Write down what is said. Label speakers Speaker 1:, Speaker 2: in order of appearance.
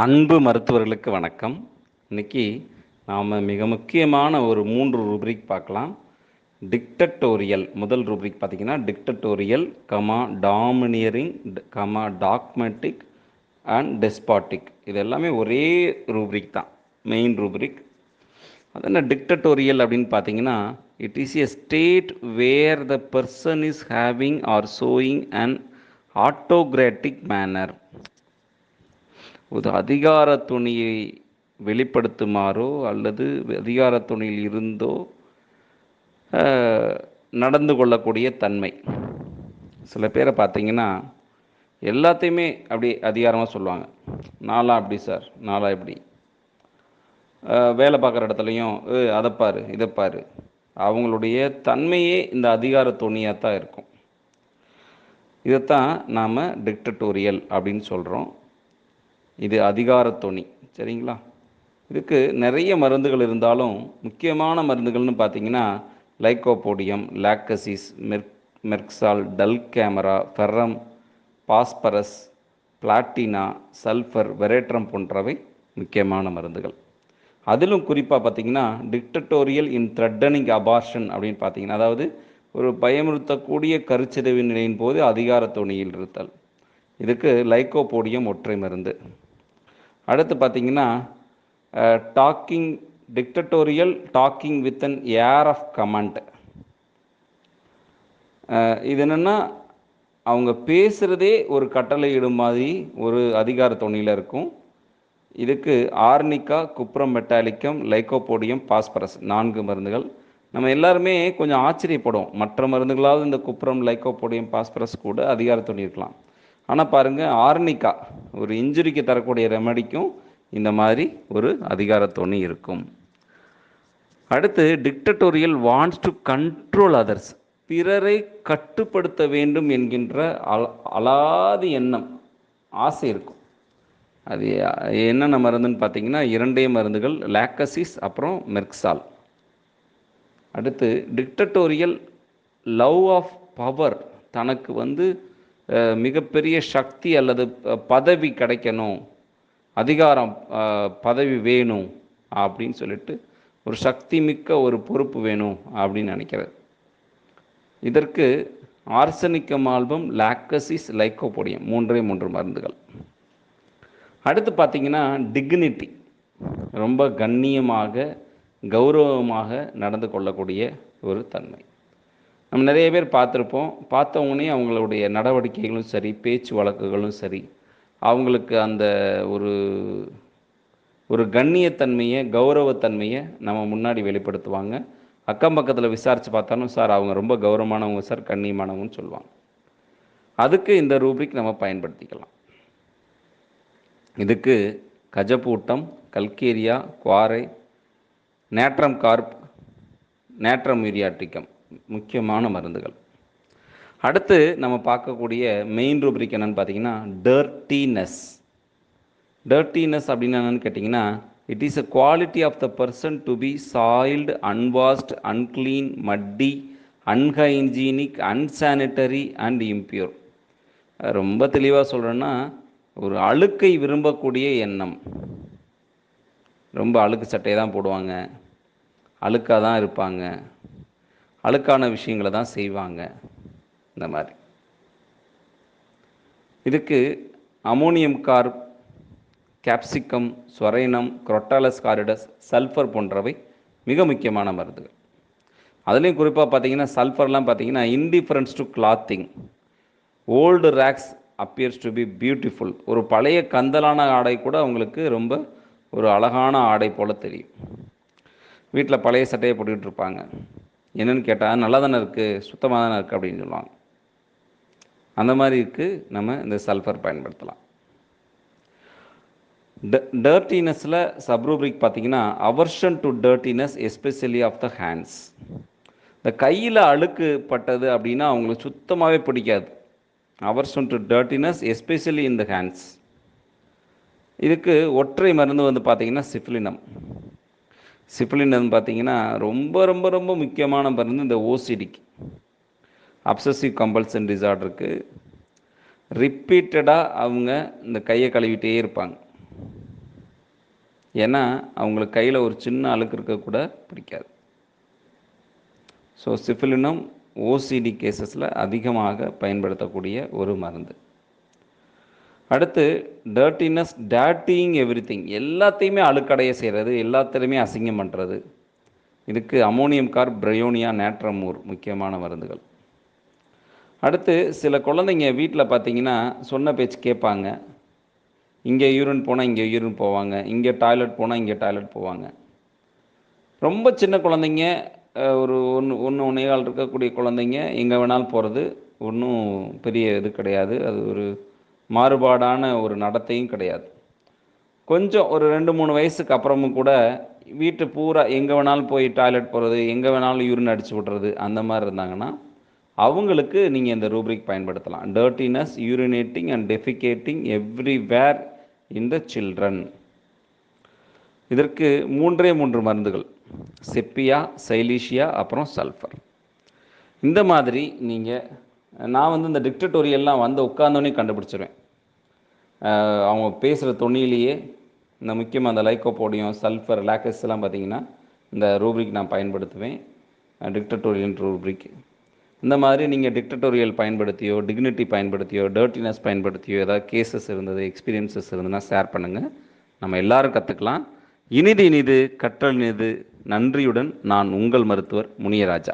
Speaker 1: அன்பு மருத்துவர்களுக்கு வணக்கம். இன்னைக்கு நாம் மிக முக்கியமான ஒரு மூன்று ரூப்ரிக் பார்க்கலாம். டிக்டட்டோரியல் முதல் ரூப்ரிக் பார்த்தீங்கன்னா dictatorial comma domineering comma dogmatic and despotic இது எல்லாமே ஒரே ரூப்ரிக் தான். மெயின் ரூப்ரிக் அது என்ன டிக்டட்டோரியல் அப்படின்னு பார்த்தீங்கன்னா it is a state where the person is having or showing and autocratic manner ஒரு அதிகார துணியை வெளிப்படுத்துமாறோ அல்லது அதிகார துணியில் இருந்தோ நடந்து கொள்ளக்கூடிய தன்மை. சில பேரை பார்த்தீங்கன்னா எல்லாத்தையுமே அப்படி அதிகாரமாக சொல்லுவாங்க. நாளாக அப்படி சார். நாளாக இப்படி. வேலை பார்க்குற இடத்துலையும் அதை பாரு இதை பாரு. அவங்களுடைய தன்மையே இந்த அதிகார துணியாக தான் இருக்கும். இதைத்தான் நாம் டிக்டட்டோரியல் அப்படின்னு சொல்கிறோம் இது அதிகார தொனி. சரிங்களா? இதுக்கு நிறைய மருந்துகள் இருந்தாலும் முக்கியமான மருந்துகள்னு பார்த்தீங்கன்னா lycopodium lachesis merc merc sol dulcamara ferrum phosphorus platina sulphur veratrum போன்றவை முக்கியமான மருந்துகள். அதிலும் குறிப்பாக பார்த்தீங்கன்னா டிக்டட்டோரியல் இன் த்ரெட்டனிங் அபார்ஷன் அப்படின்னு பார்த்தீங்கன்னா அதாவது ஒரு பயமுறுத்தக்கூடிய கருச்சிதைவின் நிலையின் போது அதிகார துணியில் இருத்தல். இதுக்கு லைக்கோபோடியம் ஒற்றை மருந்து. அடுத்து பார்த்தீங்கன்னா talking dictatorial talking with an air of command. இது என்னென்னா அவங்க பேசுகிறதே ஒரு கட்டளை இடும் மாதிரி ஒரு அதிகார துணியில் இருக்கும். இதுக்கு ஆர்னிக்கா குப்ரம் மெட்டாலிக்கம் லைக்கோபோடியம் பாஸ்பரஸ் நான்கு மருந்துகள். நம்ம எல்லாருமே கொஞ்சம் ஆச்சரியப்படும் மற்ற மருந்துகளாவது இந்த குப்ரம் லைக்கோபோடியம் பாஸ்பரஸ் கூட அதிகார துணி இருக்கலாம். ஆனால் பாருங்கள் ஆர்னிக்கா ஒரு இன்ஜுரிக்கு தரக்கூடிய ரெமடிக்கும் இந்த மாதிரி ஒரு அதிகார துணி இருக்கும். அடுத்து dictatorial wants to control others பிறரை கட்டுப்படுத்த வேண்டும் என்கின்ற அல அலாதி எண்ணம் ஆசை இருக்கும். அது என்னென்ன மருந்துன்னு பார்த்தீங்கன்னா இரண்டே மருந்துகள் லாக்கசிஸ் அப்புறம் மெர்க்சால் அடுத்து டிக்டட்டோரியல் லவ் ஆஃப் பவர் தனக்கு வந்து மிகப்பெரிய சக்தி அல்லது பதவி கிடைக்கணும். அதிகாரம் பதவி வேணும் அப்படின்னு சொல்லிட்டு ஒரு சக்தி மிக்க ஒரு பொறுப்பு வேணும் அப்படின்னு நினைக்கிறது இதற்கு ஆர்சனிக்கம் ஆல்பம் லாக்கசிஸ் லைக்கோபோடியம் மூன்றே மூன்று மருந்துகள். அடுத்து பார்த்தீங்கன்னா டிக்னிட்டி ரொம்ப கண்ணியமாக கௌரவமாக நடந்து கொள்ளக்கூடிய ஒரு தன்மை. நம்ம நிறைய பேர் பார்த்துருப்போம். பார்த்தவங்கனே அவங்களுடைய நடவடிக்கைகளும் சரி பேச்சு வழக்குகளும் சரி அவங்களுக்கு அந்த ஒரு ஒரு கண்ணியத்தன்மையை கௌரவத்தன்மையை நம்ம முன்னாடி வெளிப்படுத்துவாங்க. அக்கம் பக்கத்தில் விசாரித்து பார்த்தாலும் சார் அவங்க ரொம்ப கௌரவமானவங்க சார் கண்ணியமானவங்கன்னு சொல்லுவாங்க. அதுக்கு இந்த ரூபிக் நம்ம பயன்படுத்திக்கலாம். இதுக்கு கஜப்பூட்டம் கல்கேரியா குவாரை நேட்ரம் கார்ப் நேட்ரம் யூரியாட்டிக்கம் முக்கியமான மருந்துகள். அடுத்து நம்ம பார்க்கக்கூடிய மெயின் ரூப்ரிக் என்னன்னு பார்த்தீங்கன்னா டர்ட்டினஸ் டர்ட்டினஸ் அப்படின்னு என்னன்னு கேட்டிங்கன்னா it is a quality of the person to be soiled unwashed unclean muddy unhygienic unsanitary and impure ரொம்ப தெளிவாக சொல்கிறேன்னா ஒரு அழுக்கை விரும்பக்கூடிய எண்ணம். ரொம்ப அழுக்கு சட்டையை தான் போடுவாங்க. அழுக்காக தான் இருப்பாங்க. அழுக்கான விஷயங்களை தான் செய்வாங்க. இந்த மாதிரி. இதுக்கு ammonium carb capsicum psorinum crotalus horridus sulphur போன்றவை மிக முக்கியமான மருந்துகள். அதுலேயும் குறிப்பாக பார்த்தீங்கன்னா சல்ஃபர்லாம் பார்த்தீங்கன்னா indifference to clothing old rags appears to be beautiful ஒரு பழைய கந்தலான ஆடை கூட அவங்களுக்கு ரொம்ப ஒரு அழகான ஆடை போல் தெரியும். வீட்டில் பழைய சட்டையை போட்டுக்கிட்டு இருப்பாங்க. என்னன்னு கேட்டால் நல்லா தானே இருக்குது சுத்தமாக தானே இருக்குது அப்படின்னு சொல்லுவாங்க. அந்த மாதிரி இருக்குது நம்ம இந்த சல்ஃபர் பயன்படுத்தலாம். டர்ட்டினஸில் சப்ரூப்ரிக் பார்த்தீங்கன்னா aversion to dirtiness especially of the hands இந்த கையில் அழுக்கு பட்டது அப்படின்னா அவங்களுக்கு சுத்தமாகவே பிடிக்காது. Aversion to dirtiness especially in the hands இதுக்கு ஒற்றை மருந்து வந்து பார்த்திங்கன்னா சிஃப்லினம் சிஃபிலினம் பார்த்தீங்கன்னா ரொம்ப ரொம்ப ரொம்ப முக்கியமான மருந்து இந்த ஓசிடிக்கு அப்சசிவ் கம்பல்சன் டிசார்டருக்கு ரிப்பீட்டடாக அவங்க இந்த கையை கழுவிட்டே இருப்பாங்க. ஏன்னா அவங்களுக்கு கையில் ஒரு சின்ன அழுக்கு இருக்க கூட பிடிக்காது. ஸோ சிஃபிலினம் ஓசிடி கேசஸில் அதிகமாக பயன்படுத்தக்கூடிய ஒரு மருந்து. அடுத்து டர்ட்டினஸ் டேட்டிங் எவ்ரி திங் எல்லாத்தையுமே அழுக்கடைய செய்கிறது எல்லாத்திலையுமே அசிங்கம் பண்ணுறது இதுக்கு அமோனியம் கார் பிரயோனியா நேட்ரமூர் முக்கியமான மருந்துகள். அடுத்து சில குழந்தைங்க வீட்டில் பார்த்தீங்கன்னா சொன்ன பேச்சு கேட்பாங்க. இங்கே யூரின் போனால் இங்கே யூரின் போவாங்க. இங்கே டாய்லெட் போனால் இங்கே டாய்லெட் போவாங்க. ரொம்ப சின்ன குழந்தைங்க ஒரு ஒன்று ஒன்று ஒன்றே கால் இருக்கக்கூடிய குழந்தைங்க எங்கே வேணாலும் போகிறது ஒன்றும் பெரிய இது கிடையாது. அது ஒரு மாறுபாடான ஒரு நடத்தையும் கிடையாது. கொஞ்சம் ஒரு ரெண்டு மூணு வயசுக்கு அப்புறமும் கூட வீட்டு பூரா எங்கே வேணாலும் போய் டாய்லெட் போகிறது எங்கே வேணாலும் யூரின் அடிச்சு விட்றது அந்த மாதிரி இருந்தாங்கன்னா அவங்களுக்கு நீங்கள் இந்த ரூப்ரிக் பயன்படுத்தலாம். Dirtiness urinating and defecating everywhere in the children இதற்கு மூன்றே மூன்று மருந்துகள். செப்பியா சைலீஷியா அப்புறம் சல்ஃபர் இந்த மாதிரி நீங்கள் நான் வந்து இந்த டிக்டட்டோரியல்லாம் வந்து உட்காந்தோன்னே கண்டுபிடிச்சிருவேன். அவங்க பேசுகிற தொனியிலேயே இந்த முக்கியமாக அந்த லைக்கோபோடியம் சல்ஃபர் லேக்கஸ் எல்லாம் பார்த்தீங்கன்னா இந்த ரூப்ரிக் நான் பயன்படுத்துவேன். Dictatorial rubric. இந்த மாதிரி நீங்கள் டிக்டட்டோரியல் பயன்படுத்தியோ டிக்னிட்டி பயன்படுத்தியோ டர்ட்டினஸ் பயன்படுத்தியோ ஏதாவது கேசஸ் இருந்தது எக்ஸ்பீரியன்சஸ் இருந்ததுன்னா ஷேர் பண்ணுங்கள் நம்ம எல்லாரும் கற்றுக்கலாம் இனிது இனிது கற்றல் இனிது. நன்றியுடன் நான் உங்கள் மருத்துவர் முனியராஜா.